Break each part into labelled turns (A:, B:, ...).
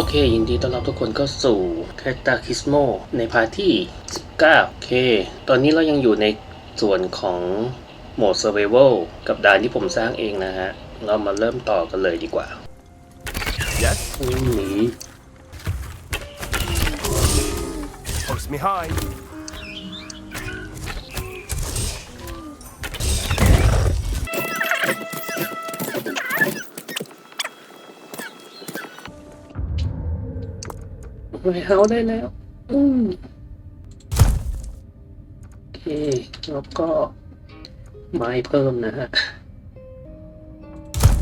A: โอเค ยินดีต้อนรับทุกคนเข้าสู่แคตาคิสโมในพาร์ทที่ 19 โอเค ตอนนี้เรายังอยู่ในส่วนของโหมด Survival กับด่านที่ผมสร้างเองนะฮะ เรามาเริ่มต่อกันเลยดีกว่า
B: Yes?
A: วิ่งหนี
B: Post me high.
A: ไม่เอาได้แล้ว อืมโอเค แล้วก็ ไม้เพิ่มนะฮะ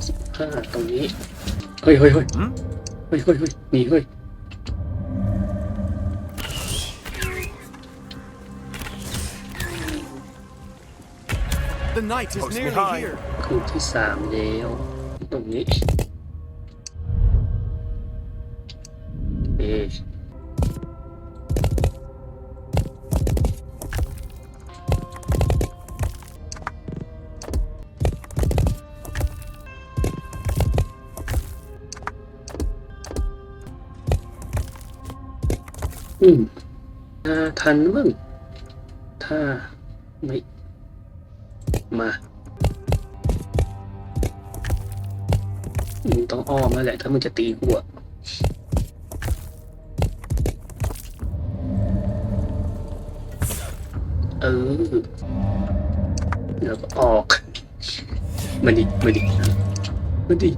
A: สิบห้าตรงนี้ เฮ้ยเฮ้ยเฮ้ย
B: Hmm?
A: เฮ้ยเฮ้ยเฮ้ยหนีเฮ้ย
C: The night is
B: Post me
C: nearly
B: high.
C: here.
A: คืนที่สามแล้ว ตรงนี้ อืมถ้าทันมึงถ้าไม่ มามึงต้องอ้อมแล้วแหละ ถ้ามึงจะตีกูอะเออแล้วก็ออกมาดิมาดิมาดิ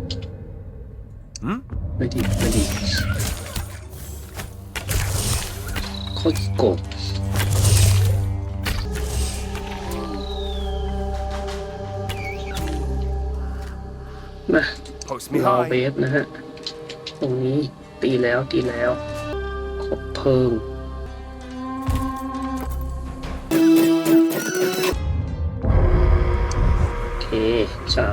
B: Hmm?
A: มาดิมาดิ โคตรโกงมารอเบฟนะฮะ ตรงนี้ตีแล้วตีแล้วขอเพิ่มโอเคเช้า